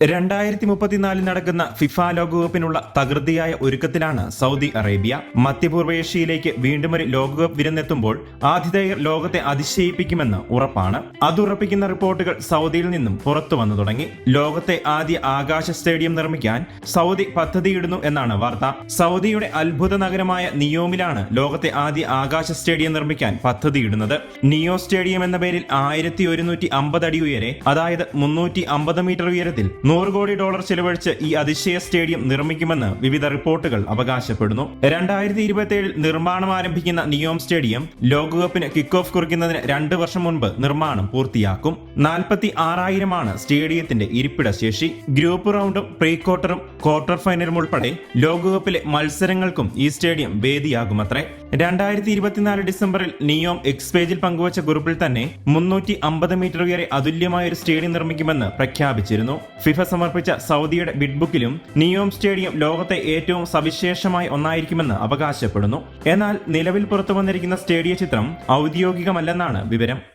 രണ്ടായിരത്തി മുപ്പത്തിനാലിൽ നടക്കുന്ന ഫിഫ ലോകകപ്പിനുള്ള തകൃതിയായ ഒരുക്കത്തിലാണ് സൗദി അറേബ്യ. മധ്യപൂർവേഷ്യയിലേക്ക് വീണ്ടും ഒരു ലോകകപ്പ് വിരുന്നെത്തുമ്പോൾ ആതിഥേയർ ലോകത്തെ അതിശയിപ്പിക്കുമെന്ന് ഉറപ്പാണ്. അതുറപ്പിക്കുന്ന റിപ്പോർട്ടുകൾ സൗദിയിൽ നിന്നും പുറത്തു വന്നു തുടങ്ങി. ലോകത്തെ ആദ്യ ആകാശ സ്റ്റേഡിയം നിർമ്മിക്കാൻ സൗദി പദ്ധതിയിടുന്നു എന്നാണ് വാർത്ത. സൗദിയുടെ അത്ഭുത നഗരമായ നിയോമിലാണ് ലോകത്തെ ആദ്യ ആകാശ സ്റ്റേഡിയം നിർമ്മിക്കാൻ പദ്ധതിയിടുന്നത്. നിയോ സ്റ്റേഡിയം എന്ന പേരിൽ ആയിരത്തി ഒരുന്നൂറ്റി അമ്പത് അടി ഉയരെ അതായത് മുന്നൂറ്റി അമ്പത് മീറ്റർ ഉയരത്തിൽ നൂറ് കോടി ഡോളർ ചിലവഴിച്ച് ഈ അതിശയ സ്റ്റേഡിയം നിർമ്മിക്കുമെന്ന് വിവിധ റിപ്പോർട്ടുകൾ അവകാശപ്പെടുന്നു. രണ്ടായിരത്തി ഇരുപത്തി ഏഴിൽ നിർമ്മാണം ആരംഭിക്കുന്ന നിയോം സ്റ്റേഡിയം ലോകകപ്പിന് കിക്ക് ഓഫ് കുറിക്കുന്നതിന് രണ്ട് വർഷം മുൻപ് നിർമ്മാണം പൂർത്തിയാക്കും. നാൽപ്പത്തി ആറായിരമാണ് സ്റ്റേഡിയത്തിന്റെ ഇരിപ്പിട ശേഷി. ഗ്രൂപ്പ് റൗണ്ടും പ്രീ ക്വാർട്ടറും ക്വാർട്ടർ ഫൈനലും ഉൾപ്പെടെ ലോകകപ്പിലെ മത്സരങ്ങൾക്കും ഈ സ്റ്റേഡിയം വേദിയാകുമത്രേ. രണ്ടായിരത്തി ഇരുപത്തിനാല് ഡിസംബറിൽ നിയോം എക്സ് പേജിൽ പങ്കുവച്ച കുറിപ്പിൽ തന്നെ മുന്നൂറ്റി അമ്പത് മീറ്റർ ഉയരെ അതുല്യമായ ഒരു സ്റ്റേഡിയം നിർമ്മിക്കുമെന്ന് പ്രഖ്യാപിച്ചിരുന്നു. ഫിഫ സമർപ്പിച്ച സൗദിയുടെ ബിഡ് ബുക്കിലും നിയോം സ്റ്റേഡിയം ലോകത്തെ ഏറ്റവും സവിശേഷമായ ഒന്നായിരിക്കുമെന്ന് അവകാശപ്പെടുന്നു. എന്നാൽ നിലവിൽ പുറത്തു വന്നിരിക്കുന്ന സ്റ്റേഡിയ ചിത്രം ഔദ്യോഗികമല്ലെന്നാണ് വിവരം.